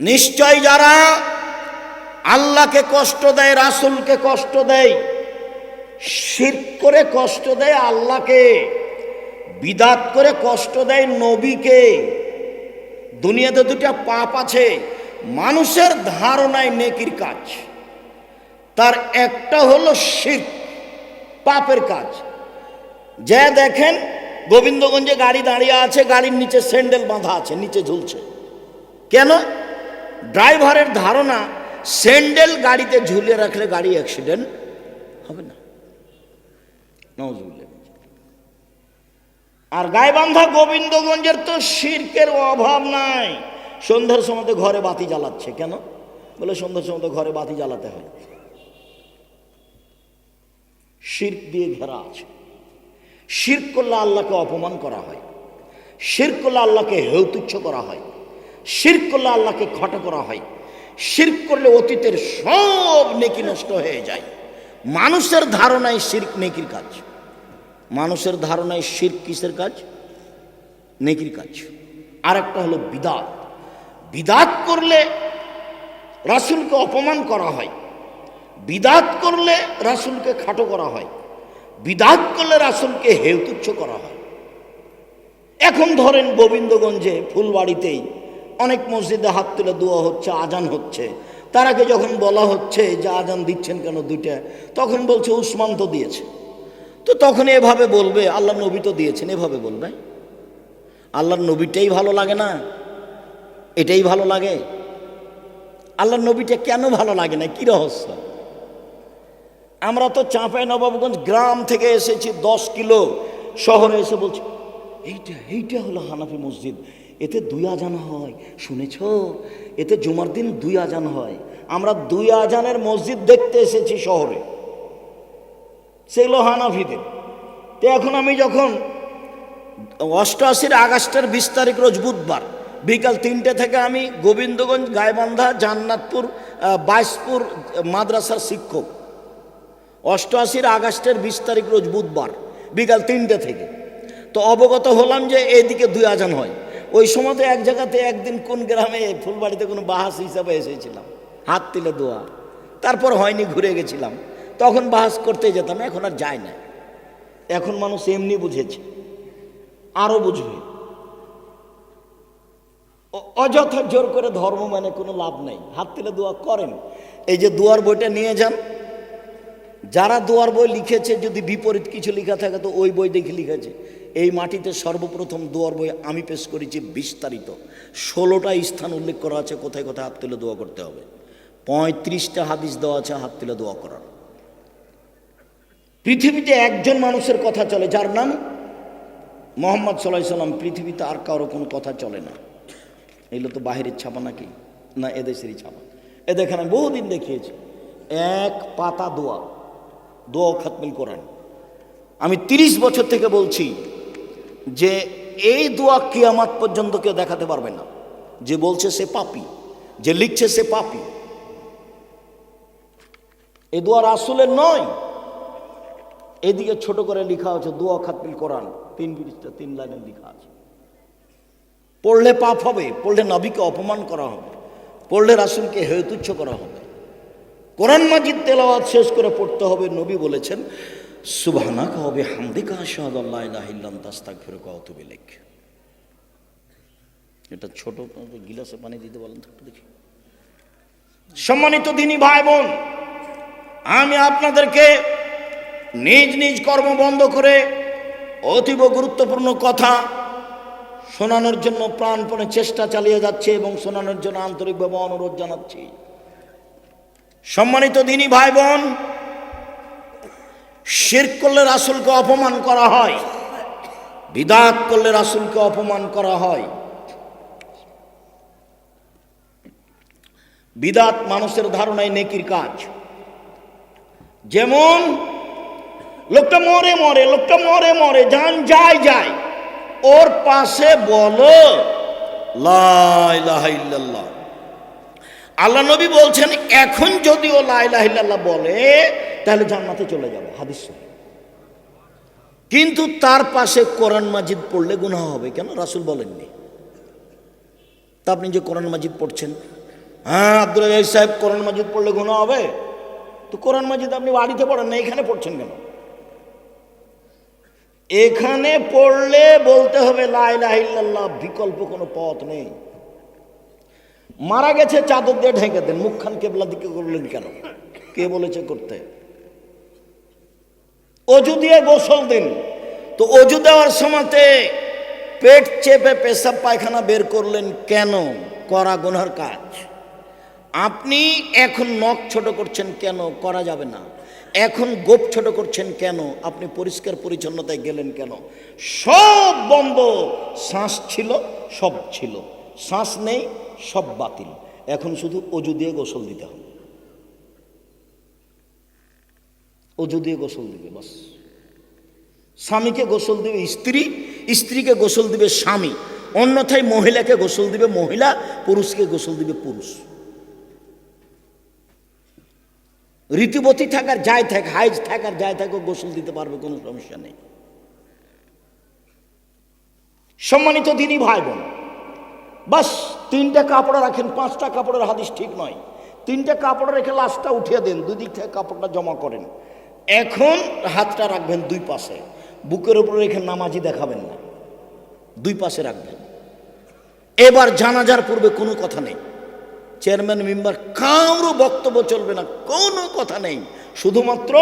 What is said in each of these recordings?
নিশ্চয় যারা আল্লাহকে কষ্ট দেয়, রাসুলকে কষ্ট দেয় শির করে কষ্ট দেয়, আল্লাহকে বিদাত করে কষ্ট দেয়, নবীকে। দুনিয়াতে দুটা পাপ আছে, মানুষের ধারণায় নেকির কাজ। তার একটা হলো শির পাপের কাজ। যে দেখেন, গোবিন্দগঞ্জে গাড়ি দাঁড়িয়ে আছে, গাড়ির নিচে স্যান্ডেল বাঁধা আছে, নিচে ঝুলছে। কেন? ড্রাইভারের ধারণা, স্যান্ডেল গাড়িতে ঝুলিয়ে রাখলে গাড়ি অ্যাক্সিডেন্ট হবে না। আর গাইবান্ধা গোবিন্দগঞ্জের তো শির্কের অভাব নাই। সন্ধ্যার সময় ঘরে বাতি জ্বালাচ্ছে, কেন? বলে সন্ধ্যার সময় ঘরে বাতি জ্বালাতে হয়। শির্ক দিয়ে ঘেরা আছে। শির্ক করলে আল্লাহকে অপমান করা হয়। শির্ক করলে আল্লাহকে হেউতুচ্ছ করা হয়। শির্ক করলে আল্লাহকে খটা করা হয়। শির্ক করলে অতীতের সব নেকি নষ্ট হয়ে যায়। মানুষের ধারণায় শির্ক, নেকির কাজ। মানুষের ধারণায় শির্ক কিসের কাজ? নেকির কাজ। আর একটা হলো বিদাত। বিদাত করলে রাসুলকে অপমান করা হয়। বিদাত করলে রাসুলকে খাটো করা হয়। বিদাত করলে রাসুলকে হেউতুচ্ছ করা হয়। এখন ধরেন গোবিন্দগঞ্জে ফুলবাড়িতেই অনেক মসজিদে হাত তুলে দোয়া হচ্ছে, আজান হচ্ছে। তার আগে যখন বলা হচ্ছে যে আজান দিচ্ছেন কেন দুইটা, তখন বলছে উসমান তো দিয়েছে। তো তখন এভাবে বলবে আল্লাহ নবী তো দিয়েছেন, এভাবে বলবে। আল্লাহর নবীটাই ভালো লাগে না, এটাই ভালো লাগে। আল্লাহর নবীটা কেন ভালো লাগে না? কি রহস্য? আমরা তো চাঁপাই নবাবগঞ্জ গ্রাম থেকে এসেছি, দশ কিলো শহরে এসে বলছি, এইটা এইটা হলো হানাফি মসজিদ এতে দুই আজান হয়, শুনেছ? এতে জুমার দিন দুই আজান হয়। আমরা দুই আজানের মসজিদ দেখতে এসেছি শহরে। সেগুলো হানাফিদের তো এখন আমি যখন অষ্টআশির আগস্টের বিশ তারিখ রোজ বুধবার বিকাল তিনটে থেকে আমি গোবিন্দগঞ্জ, গাইবান্ধা, জান্নাতপুর বাইশপুর, মাদ্রাসার শিক্ষক। অষ্টআশির আগস্টের বিশ তারিখ রোজ বুধবার বিকাল তিনটে থেকে। তো অবগত হলাম যে এইদিকে দুই আজান হয়। ওই সময় তো এক জায়গাতে একদিন কোন গ্রামে ফুলবাড়িতে কোনো বাহাস হিসাবে এসেছিলাম। হাত তিলে দোয়া। তারপর হয়নি, ঘুরে গেছিলাম। তখন বাহাস করতে যেতাম, এখন আর যায় না। এখন মানুষ এমনি বুঝেছে। আরও বুঝবে। অযথা জোর করে ধর্ম মানে কোনো লাভ নাই। হাত তুলে দোয়া করেন। এই যে দুয়ার বইটা নিয়ে যান। যারা দুয়ার বই লিখেছে, যদি বিপরীত কিছু লেখা থাকে, তো ওই বই দেখে লিখেছে। এই মাটিতে সর্বপ্রথম দুয়ার বই আমি পেশ করেছি বিস্তারিত। ষোলোটা স্থান উল্লেখ করা আছে, কোথায় কোথায় হাত তুলে দোয়া করতে হবে। পঁয়ত্রিশটা হাদিস দেওয়া আছে, হাত তুলে দোয়া করার। পৃথিবীতে একজন মানুষের কথা চলে, যার নাম মোহাম্মদ সাল্লাহ সাল্লাম। পৃথিবীতে আর কারও কোনো কথা চলে না। এগুলো তো বাহিরের ছাপা নাকি? না, এদেশেরই ছাপা। এ দেখেন, আমি বহুদিন দেখিয়েছি। এক পাতা দোয়া দোয়া খাতমিল কোরআন। আমি তিরিশ বছর থেকে বলছি যে এই দোয়া কিয়ামাত পর্যন্ত কেউ দেখাতে পারবে না। যে বলছে সে পাপি, যে লিখছে সে পাপি। এ দোয়া রাসুলের নয়। এদিকে ছোট করে লেখা আছে, দোয়া খাতমিল কোরআন। তিন পৃষ্ঠা, তিন লাইনে লেখা আছে। পড়লে পাপ হবে, পড়লে নবীকে অপমান করা হবে, পড়লে রাসুলকে হেতুচ্ছ করা হবে। কোরআন মাজিদ তেলাওয়াত শেষ করে পড়তে হবে, নবী বলেছেন সুবহানাকা হবে, হামদিকা আশহাদু এটা ছোট গিলাসে পানি দিতে বলেন দেখি। সম্মানিত দিনী ভাই বোন আমি আপনাদেরকে নিজ নিজ কর্ম বন্ধ করে অতীব গুরুত্বপূর্ণ কথা শোনানোর জন্য প্রাণপণে চেষ্টা চালিয়ে যাচ্ছে এবং শোনানোর জন্য আন্তরিকভাবে অনুরোধ জানাচ্ছি। সম্মানিত দিনী ভাই বোন শির করলে রাসুলকে অপমান করা হয়, বিদাত করলে রাসুলকে অপমান করা হয়। বিদাত মানুষের ধারণায় নেকির কাজ। যেমন, লোকটা মরে মরে, লোকটা মরে মরে, যান যায় যায়, ওর পাশে বলো, লা ইলাহা ইল্লাল্লাহ। আল্লাহ নবী বলছেন, এখন যদি ও লাইলাহিল্লাহ বলে, তাহলে জান্নাতে চলে যাবে। হাদিস কিন্তু তার পাশে কোরআন মাজিদ পড়লে গুনাহ হবে। কেন? রাসুল বলেননি। তা আপনি যে কোরআন মাজিদ পড়ছেন হ্যাঁ আব্দুল সাহেব, কোরআন মাজিদ পড়লে গুণা হবে? তো কোরআন মাজিদ আপনি বাড়িতে পড়েন না, এখানে পড়ছেন কেন? এখানে পড়লে বলতে হবে লাইলাহিল্লাহ বিকল্প কোনো পথ নেই। মারা গেছে, চাদর দিয়ে ঢেকে দেন। মুখখান কেবলা দিকে করলেন কেন? কে বলেছে করতে? অজু দিয়ে গোসল দিন। তো অজু দেওয়ার সময়তে পেট চেপে পেশাব পায়খানা বের করলেন কেন? করা গুনার কাজ। আপনি এখন নখ ছোট করছেন কেন? করা যাবে না। এখন গোপ ছোট করছেন কেন? আপনি পরিষ্কার পরিচ্ছন্নতায় গেলেন কেন? সব বন্ধ। শ্বাস ছিল, সব ছিল। শ্বাস নেই সব বাতিল। এখন শুধু অজু দিয়ে গোসল দিতে হবে। অজু দিয়ে গোসল দিবে, বাস। স্বামীকে গোসল দিবে স্ত্রী, স্ত্রীকে গোসল দিবে স্বামী। অন্যথায় মহিলাকে গোসল দিবে মহিলা, পুরুষকে গোসল দিবে পুরুষ। ঋতুবতী থাকার যাই থাক, হাইজ থাকার যাই থাকো গোসল দিতে পারবে, কোনো সমস্যা নেই। সম্মানিত দিদি ভাই বোন বাস, তিনটা কাপড় রাখেন, পাঁচটা কাপড়ের হাদিস ঠিক নয়। তিনটা কাপড় রেখে লাশটা উঠিয়ে দেন দুই দিক থেকে কাপড়টা জমা করেন। এখন হাতটা রাখবেন দুই পাশে। বুকের উপরে রেখে নামাজি দেখাবেন না। দুই পাশে রাখবেন। এবার জানাজার পূর্বে কোনো কথা নেই। চেয়ারম্যান, মেম্বার, কারও বক্তব্য চলবে না, কোনো কথা নেই। শুধুমাত্র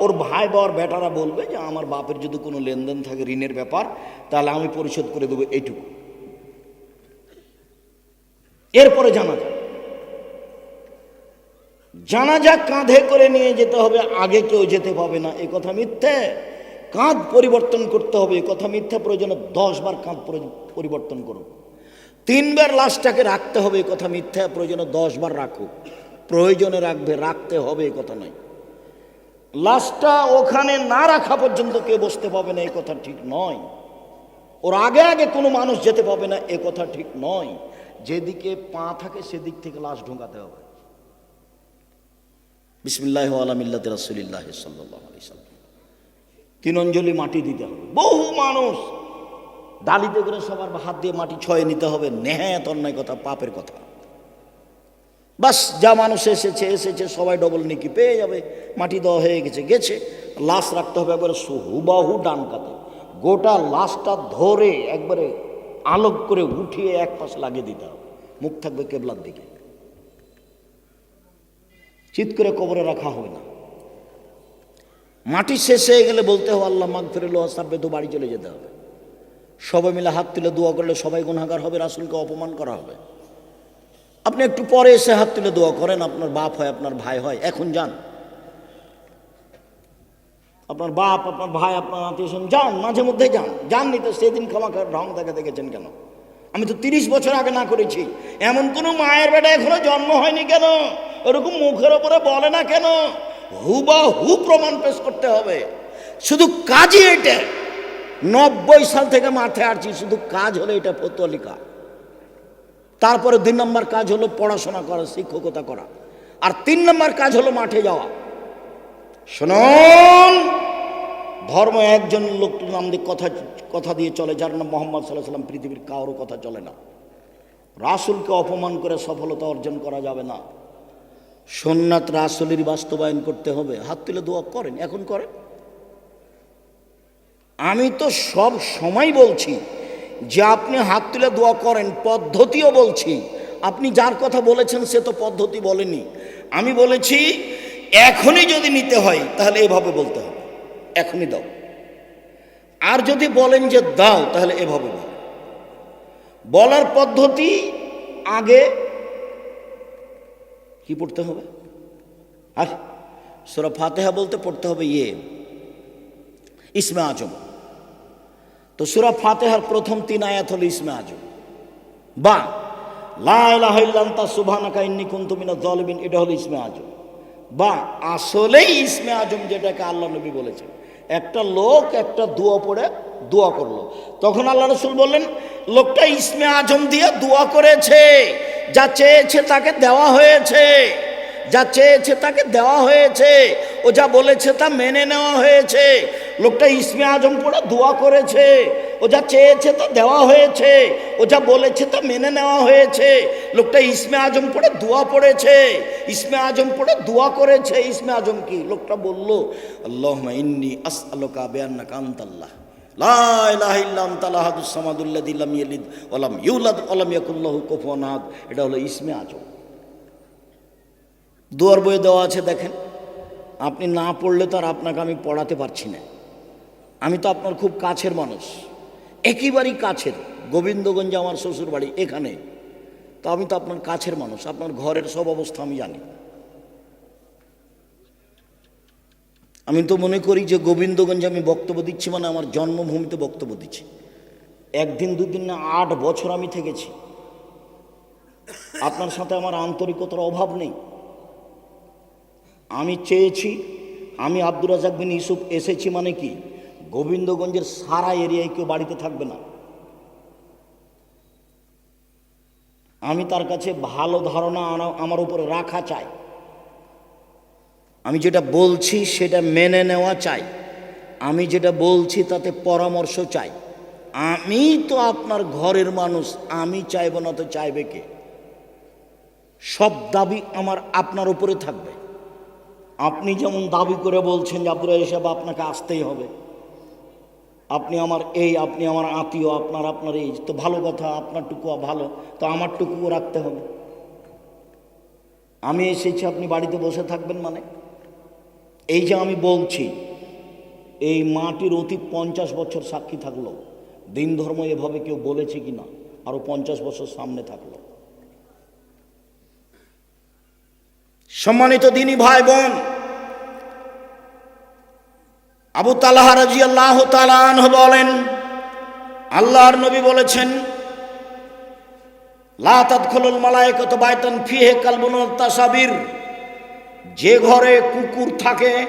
ওর ভাই বা বেটারা বলবে যে, আমার বাপের যদি কোনো লেনদেন থাকে, ঋণের ব্যাপার, তাহলে আমি পরিশোধ করে দেবো। এইটুকু। এরপরে জানাজা। জানাজা কাঁধে করে নিয়ে যেতে হবে, আগে কেউ যেতে পাবে না। এ কথা মিথ্যে। কাঁধ পরিবর্তন করতে হবে, এ কথা মিথ্যে প্রয়োজনে দশ বার কাঁধ পরিবর্তন করুক তিনবার লাশটাকে রাখতে হবে, এ কথা মিথ্যা। প্রয়োজনে দশ বার রাখুক প্রয়োজনে রাখবে, রাখতে হবে, এ কথা নয়। লাশটা ওখানে না রাখা পর্যন্ত কেউ বসতে পাবে না, এ কথা ঠিক নয়। ওর আগে আগে কোনো মানুষ যেতে পাবে না, এ কথা ঠিক নয়। যেদিকে পা থাকে সেদিক থেকে লাশ ঢোকাতে হবে। বিসমিল্লাহ আলমিল্লাত রাসুলিল্লাহ তিন অঞ্জলি মাটি দিতে হবে। বহু মানুষ ডালিতে করে সবার হাত দিয়ে মাটি ছয়ে নিতে হবে। নেহায়াত অন্যায় কথা, পাপের কথা। বাস, যা মানুষ এসেছে এসেছে, সবাই ডবল নিকি পেয়ে যাবে। মাটি দেওয়া হয়ে গেছে গেছে। লাশ রাখতে হবে একবারে হুবাহু ডান কাতে গোটা লাশটা ধরে একবারে আলোক করে উঠিয়ে এক পাশ লাগিয়ে দিতে হবে। মুখ থাকবে কেবলার দিকে। চিত করে কবরে রাখা হবে না। মাটি শেষ হয়ে গেলে বলতে হবে আল্লাহ মাগ ফিরে লোহা তো বাড়ি চলে যেতে হবে। সবাই মিলে হাত তুলে দোয়া করলে সবাই গুণাগার হবে, রাসুলকে অপমান করা হবে। আপনি একটু পরে এসে হাত তুলে দোয়া করেন, আপনার বাপ হয়, আপনার ভাই হয়, এখন যান। আপনার বাপ, আপনার ভাই, আপনার আত্মীয় যান, মাঝে মধ্যে যান। যাননি তো সেদিন ক্ষমা ঢং দেখা দেখেছেন কেন? আমি তো তিরিশ বছর আগে না করেছি। এমন কোনো মায়ের বেটা এখনও জন্ম হয়নি কেন? ওরকম মুখের ওপরে বলে না কেন? হু বা হু প্রমাণ পেশ করতে হবে। শুধু কাজই এটা। নব্বই সাল থেকে মাঠে আসছি, শুধু কাজ হলো এটা পত্তলিকা তারপরে দুই নম্বর কাজ হলো পড়াশোনা করা, শিক্ষকতা করা। আর তিন নম্বর কাজ হলো মাঠে যাওয়া। শুনুন! ধর্ম একজন লোক নাম দিয়ে কথা কথা দিয়ে চলে, যার নাম মোহাম্মদ সাল্লাহ সাল্লাম পৃথিবীর কারও কথা চলে না। রাসুলকে অপমান করে সফলতা অর্জন করা যাবে না। সোননাথ রাসুলের বাস্তবায়ন করতে হবে। হাত তুলে দোয়া করেন। এখন করেন। আমি তো সব সময় বলছি যে আপনি হাত তুলে দোয়া করেন, পদ্ধতিও বলছি। আপনি যার কথা বলেছেন, সে তো পদ্ধতি বলেনি। আমি বলেছি, এখনই যদি নিতে হয়, তাহলে এভাবে বলতে হবে। এখনই দাও। আর যদি বলেন যে দাও, তাহলে এভাবে বল। বলার পদ্ধতি আগে কি পড়তে হবে? আর সোরা ফাতেহা বলতে পড়তে হবে ইয়ে ইসমে আজম। তো সুরা ফাতেহার প্রথম তিন আয়াত হলো ইসমে আজম। বা লাইলাহিল্লান্তা সুবহানাকা ইন্নী কুনতু মিনাজ জালিমিন এটা হলো ইসমে আজম। বা, আসলেই ইসমে আজম যেটাকে আল্লাহ নবী বলেছেন। একটা লোক, একটা দোয়া পড়ে দোয়া করল। তখন আল্লাহ রসুল বললেন, লোকটা ইসমে আজম দিয়ে দোয়া করেছে। যা চেয়েছে তাকে দেওয়া হয়েছে। যা চেয়েছে তাকে দেওয়া হয়েছে। ও যা বলেছে তা মেনে নেওয়া হয়েছে। লোকটা ইসমে আজম পড়ে দোয়া করেছে। ও যা চেয়েছে তা দেওয়া হয়েছে। ও যা বলেছে তা মেনে নেওয়া হয়েছে। লোকটা ইসমে আজম পড়ে দোয়া পড়েছে। ইসমে আজম পড়ে দোয়া করেছে, ইসমে আজম কি? লোকটা বলল আল্লাহ ইন্নি আস আলোকা বেয়ান্না কান্তাল্লাহ এটা হলো আজম। দুয়ার বইয়ে দেওয়া আছে, দেখেন। আপনি না পড়লে তো আর আপনাকে আমি পড়াতে পারছি না। আমি তো আপনার খুব কাছের মানুষ। একেবারেই কাছের। গোবিন্দগঞ্জে আমার শ্বশুর বাড়ি এখানে। তো আমি তো আপনার কাছের মানুষ, আপনার ঘরের সব অবস্থা আমি জানি। আমি তো মনে করি যে গোবিন্দগঞ্জে আমি বক্তব্য দিচ্ছি মানে আমার জন্মভূমিতে বক্তব্য দিচ্ছি। একদিন, দুদিন না, আট বছর আমি থেকেছি। আপনার সাথে আমার আন্তরিকতার অভাব নেই। আমি চেয়েছি, আমি আব্দুর রাজাক বিন ইউসুফ এসেছি মানে কি, গোবিন্দগঞ্জের সারা এরিয়ায় কেউ বাড়িতে থাকবে না। আমি তার কাছে ভালো ধারণা আনা- আমার উপরে রাখা চাই। আমি যেটা বলছি সেটা মেনে নেওয়া চাই। আমি যেটা বলছি তাতে পরামর্শ চাই। আমি তো আপনার ঘরের মানুষ, আমি চাইব না তো চাইবে কে? সব দাবি আমার আপনার উপরে থাকবে। আপনি যেমন দাবি করে বলছেন যে আব্দুল সাহেব, আপনাকে আসতেই হবে। আপনি আমার এই, আপনি আমার আত্মীয়, আপনার আপনার এই, তো ভালো কথা আপনার টুকু ভালো, তো আমার টুকুও রাখতে হবে। আমি এসেছি, আপনি বাড়িতে বসে থাকবেন মানে? এই যে আমি বলছি, এই মাটির অতি পঞ্চাশ বছর সাক্ষী থাকল। দিন ধর্ম এভাবে কেউ বলেছে কি না? আরও পঞ্চাশ বছর সামনে থাকল। সম্মানিত দিনী ভাই বোন আবু তালাহ রাজি আল্লাহ বলেন, আল্লাহর নবী বলেছেন যে ঘরে কুকুর থাকে,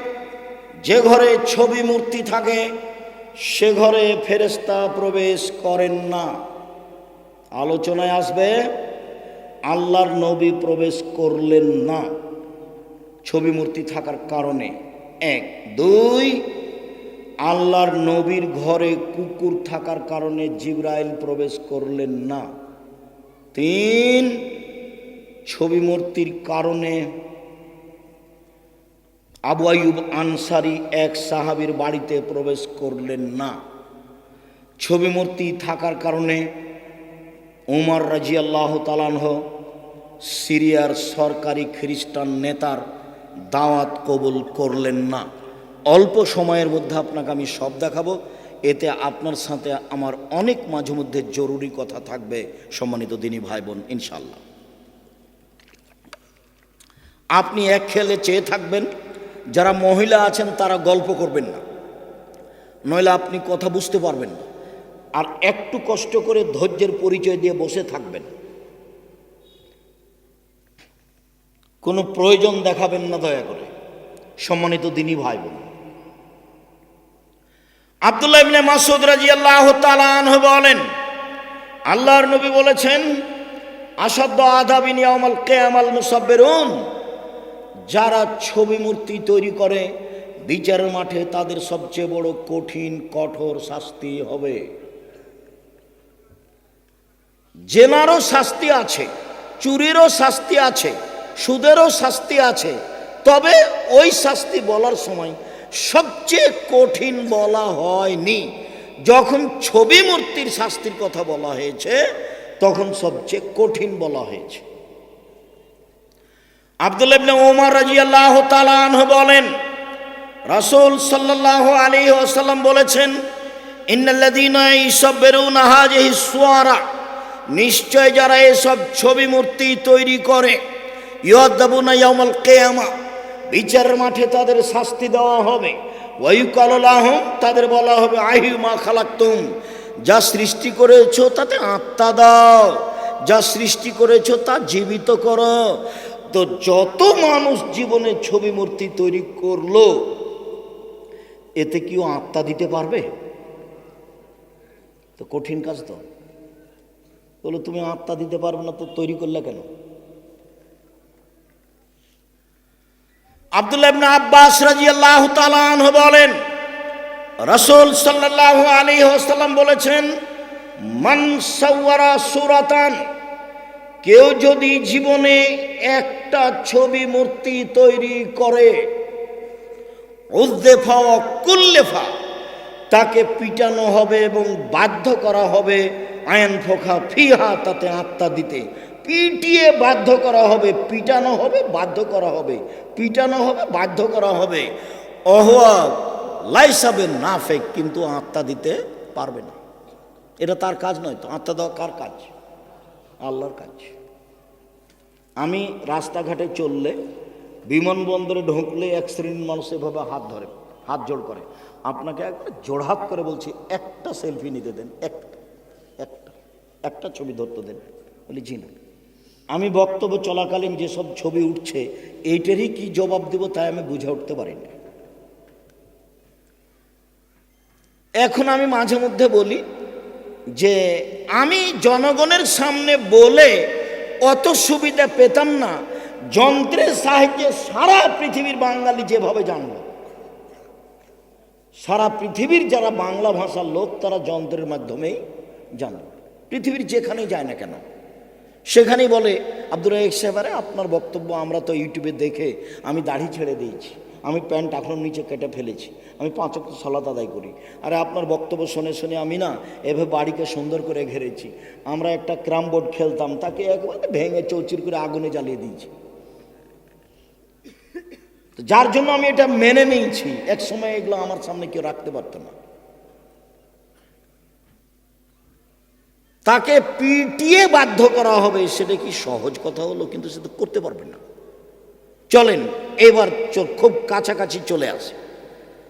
যে ঘরে ছবি মূর্তি থাকে, সে ঘরে ফেরেস্তা প্রবেশ করেন না। আলোচনায় আসবে, আল্লাহর নবী প্রবেশ করলেন না। ছবি মূর্তি থাকার কারণে। এক, দুই আল্লাহর নবীর ঘরে কুকুর থাকার কারণে জিব্রাইল প্রবেশ করলেন না। তিন, ছবি মূর্তির কারণে আবু আয়ুব আনসারি এক সাহাবীর বাড়িতে প্রবেশ করলেন না। ছবি মূর্তি থাকার কারণে উমর রাজি আল্লাহ তালানহ সিরিয়ার সরকারি খ্রিস্টান নেতার দাওয়াত কবুল করলেন না। অল্প সময়ের মধ্যে আপনাকে আমি সব দেখাবো। এতে আপনার সাথে আমার অনেক মাঝে মধ্যে জরুরি কথা থাকবে, সম্মানিত দিনী ভাই বোন ইনশাল্লাহ আপনি এক খেলে চেয়ে থাকবেন, যারা মহিলা আছেন তারা গল্প করবেন না। নইলে আপনি কথা বুঝতে পারবেন না। আর একটু কষ্ট করে ধৈর্যের পরিচয় দিয়ে বসে থাকবেন। কোনো প্রয়োজন দেখাবেন না দয়া করে, সম্মানিত দিনী ভাই বোন আব্দুল্লাহ ইবনে মাসুদ রাদিয়াল্লাহু তাআলা আনহু বলেন, আল্লাহর নবী বলেছেন আসাদ্দ আযাবিন ইয়াউমাল কিয়ামাল মুসাব্বিরুন যারা ছবি মূর্তি তৈরি করে বিচারের মাঠে তাদের সবচেয়ে বড় কঠিন, কঠোর শাস্তি হবে। জেনারও শাস্তি আছে, চুরিরও শাস্তি আছে, সুদেরও শাস্তি আছে, তবে ওই শাস্তি বলার সময় সবচেয়ে কঠিন বলা হয়নি। যখন ছবি মূর্তির শাস্তির কথা বলা হয়েছে, তখন সবচেয়ে কঠিন বলা হয়েছে। আব্দুল ইবনে ওমর রাদিয়াল্লাহু তাআলা আনহু বলেন, রাসূল সাল্লাল্লাহু আলাইহি ওয়াসাল্লাম বলেছেন নিশ্চয় যারা এসব ছবি মূর্তি তৈরি করে ইয়দাবুনা ইয়াউমাল কিয়ামা বিচারের মাঠে তাদের শাস্তি দেওয়া হবে। তাদের বলা হবে আহি মা খালাক্তুম, যা সৃষ্টি করেছ তাতে আত্মা দাও, যা সৃষ্টি করেছ তা জীবিত করো। তো যত মানুষ জীবনে ছবি মূর্তি তৈরি করল, এতে কেউ আত্মা দিতে পারবে? তো কঠিন কাজ তো। বলো, তুমি আত্মা দিতে পারবে না, তো তৈরি করলে কেন? আব্দুল্লাহ ইবনে আব্বাস রাদিয়াল্লাহু তাআলা আনহু বলেন, রসুল সাল্লাহ আলী সাল্লাম বলেছেন মানসাওয়ারা সুরাতান কেউ যদি জীবনে একটা ছবি মূর্তি তৈরি করে উদ্দেফা ও কুল্লেফা, তাকে পিটানো হবে এবং বাধ্য করা হবে আয়ন ফোখা ফিহা, তাতে আত্মা দিতে। পিটিয়ে বাধ্য করা হবে, পিটানো হবে, বাধ্য করা হবে, পিটানো হবে, বাধ্য করা হবে। অহোয়া লাইসাবে না ফেক কিন্তু আত্মা দিতে পারবে না। এটা তার কাজ নয় তো, আত্মা দেওয়া কার কাজ? আল্লাহর কাজ। আমি রাস্তাঘাটে চললে, বিমানবন্দরে ঢুকলে এক শ্রেণির মানুষ এভাবে হাত ধরে, হাত জোড় করে। আপনাকে একবার জোড়হাত করে বলছি, একটা সেলফি নিতে দেন একটা একটা একটা ছবি ধরতে দেন। বলি, জি না। আমি বক্তব্য চলাকালীন যেসব ছবি উঠছে, এইটারই কি জবাব দেব তাই আমি বুঝে উঠতে পারি না এখন আমি মাঝে মধ্যে বলি যে, আমি জনগণের সামনে বলে অত সুবিধা পেতাম না, যন্ত্রের সাহায্যে সারা পৃথিবীর বাঙালি যেভাবে জানলো। সারা পৃথিবীর যারা বাংলা ভাষার লোক, তারা যন্ত্রের মাধ্যমেই জানলো। পৃথিবীর যেখানেই যায় না কেন সেখানেই বলে, আব্দুর রাহিক সাহেবারে আপনার বক্তব্য আমরা তো ইউটিউবে দেখে আমি দাড়ি ছেড়ে দিয়েছি, আমি প্যান্ট এখনও নিচে কেটে ফেলেছি, আমি পাঁচ অক্ট সলাত আদায় করি। আরে আপনার বক্তব্য শুনে শুনে আমি না এভাবে বাড়িকে সুন্দর করে ঘেরেছি। আমরা একটা ক্রাম বোর্ড খেলতাম, তাকে একবারে ভেঙে চৌচির করে আগুনে জ্বালিয়ে দিয়েছি। যার জন্য আমি এটা মেনে নিয়েছি। এক সময় এগুলো আমার সামনে কেউ রাখতে পারতো না। তাকে পিটিয়ে বাধ্য করা হবে, সেটা কি সহজ কথা হলো? কিন্তু সে তো করতে পারবেন না। চলেন, এবার খুব কাছাকাছি চলে আসে।